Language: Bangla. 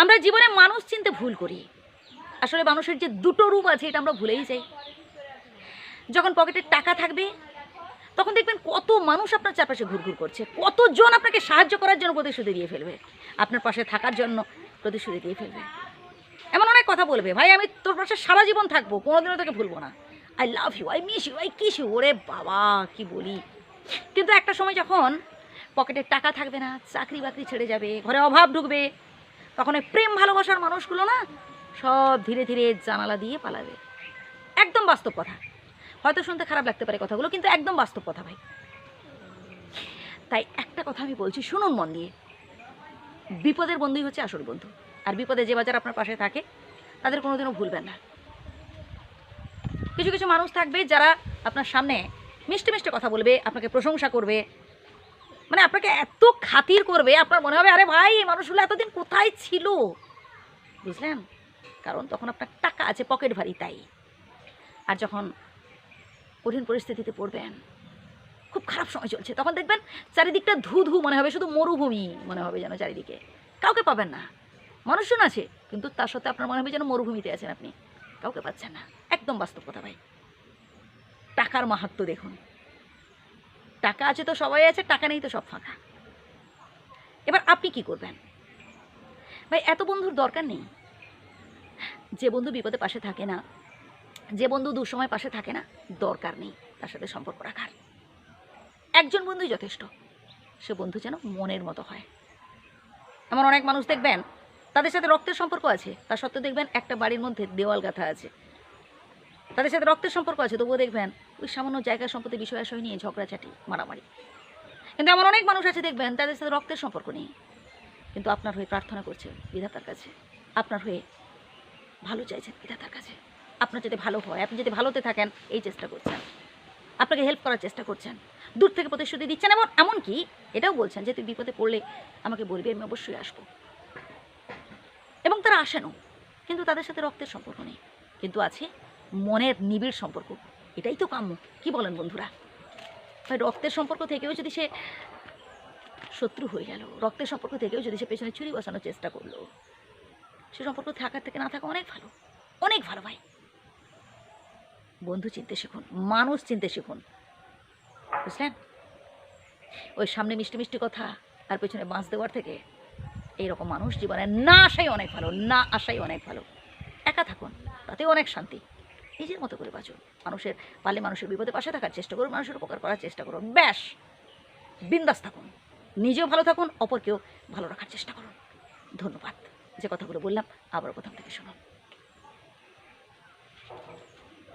আমরা জীবনে মানুষ চিনতে ভুল করি। আসলে মানুষের যে দুটো রূপ আছে, এটা আমরা ভুলেই যাই। যখন পকেটে টাকা থাকবে, তখন দেখবেন কত মানুষ আপনার চারপাশে ঘুরঘুর করছে, কতজন আপনাকে সাহায্য করার জন্য প্রতিশ্রুতি দিয়ে ফেলবে। আপনার পাশে থাকার জন্য প্রতিশ্রুতি দিয়ে ফেলবে। এমন অনেক কথা বলবে, ভাই, আমি তোর পাশে সারা জীবন থাকব, কোনোদিনও তোকে ভুলবো না। I love you I miss you I kiss you ওরে বাবা, কি বলি? কিন্তু একটা সময় যখন পকেটে টাকা থাকবে না চাকরি বাকরি ছেড়ে যাবে, ঘরে অভাব ঢুকবে তখন ওই প্রেম ভালোবাসার মানুষগুলো না সব ধীরে ধীরে জানালা দিয়ে পালাবে। একদম বাস্তব কথা। হয়তো শুনতে খারাপ লাগতে পারে কথাগুলো, কিন্তু একদম বাস্তব কথা ভাই। তাই একটা কথা আমি বলছি, শুনুন মন দিয়ে। বিপদের বন্ধুই হচ্ছে আসল বন্ধু। আর বিপদে যে বাজার আপনার পাশে থাকে, তাদের কোনোদিনও ভুলবেন না। কিছু কিছু মানুষ থাকবে যারা আপনার সামনে মিষ্টি মিষ্টি কথা বলবে, আপনাকে প্রশংসা করবে মানে আপনাকে এত খাতির করবে, আপনার মনে হবে, আরে ভাই, এই মানুষগুলো এতদিন কোথায় ছিল? বুঝলেন? কারণ তখন আপনার টাকা আছে পকেট ভারী, তাই। আর যখন কঠিন পরিস্থিতিতে পড়বেন, খুব খারাপ সময় চলছে, তখন দেখবেন চারিদিকটা ধু ধু মনে হবে, শুধু মরুভূমি মনে হবে যেন চারিদিকে। কাউকে পাবেন না। মানুষজন আছে, কিন্তু তার সাথে আপনার মনে হবে যেন মরুভূমিতে আছেন আপনি। কাউকে পাচ্ছেন না। একদম বাস্তব কথা, ভাই। টাকার মাহাত্ম দেখুন। টাকা আছে তো সবাই আছে, টাকা নেই তো সব ফাঁকা। এবার আপনি কি করবেন? ভাই, এত বন্ধুর দরকার নেই। যে বন্ধু বিপদে পাশে থাকে না, যে বন্ধু দুঃসময় পাশে থাকে না, দরকার নেই তার সাথে সম্পর্ক রাখার। একজন বন্ধুই যথেষ্ট, সে বন্ধু যেন মনের মতো হয়। এমন অনেক মানুষ দেখবেন, তাদের সাথে রক্তের সম্পর্ক আছে তা সত্ত্বেও দেখবেন একটা বাড়ির মধ্যে দেওয়াল গাঁথা আছে। তাদের সাথে রক্তের সম্পর্ক আছে, তবুও দেখবেন ওই সামান্য জায়গা সম্পত্তি, বিষয় আশয় নিয়ে ঝগড়াঝাটি, মারামারি। কিন্তু এমন অনেক মানুষ আছে দেখবেন, তাদের সাথে রক্তের সম্পর্ক নেই। কিন্তু আপনার হয়ে প্রার্থনা করছে বিধাতার কাছে। আপনার হয়ে ভালো চাইছেন বিধাতার কাছে। আপনার যাতে ভালো হয়, আপনি যদি ভালোতে থাকেন, এই চেষ্টা করছেন। আপনাকে হেল্প করার চেষ্টা করছেন। দূর থেকে প্রতিশ্রুতি দিচ্ছেন এমন এমনকি এটাও বলছেন যে, তুই বিপদে পড়লে আমাকে বলবি, আমি অবশ্যই আসব। এবং তারা আসেনও, কিন্তু তাদের সাথে রক্তের সম্পর্ক নেই। কিন্তু আছে মনের নিবিড় সম্পর্ক। এটাই তো কাম্য। কি বলেন বন্ধুরা? রক্তের সম্পর্ক থেকেও যদি সে শত্রু হয়ে গেল, রক্তের সম্পর্ক থেকেও যদি সে পেছনে ছুরি বসানোর চেষ্টা করল, সে সম্পর্ক থাকার থেকে না থাকা অনেক ভালো। অনেক ভালো ভাই। বন্ধু চিনতে শিখুন, মানুষ চিনতে শিখুন। বুঝলেন? ওই সামনে মিষ্টি মিষ্টি কথা আর পেছনে বাঁশ দেওয়ার থেকে এইরকম মানুষ জীবনে না আসাই অনেক ভালো, না আসাই অনেক ভালো। একা থাকুন, তাতেও অনেক শান্তি। নিজের মতো করে বাঁচুন। মানুষের পালে মানুষের বিপদে পাশে থাকার চেষ্টা করুন, মানুষের উপকার করার চেষ্টা করুন। ব্যাস! বিন্দাস থাকুন। নিজেও ভালো থাকুন, অপরকেও ভালো রাখার চেষ্টা করুন। ধন্যবাদ। যে কথাগুলো বললাম আবার প্রথম থেকে শুনুন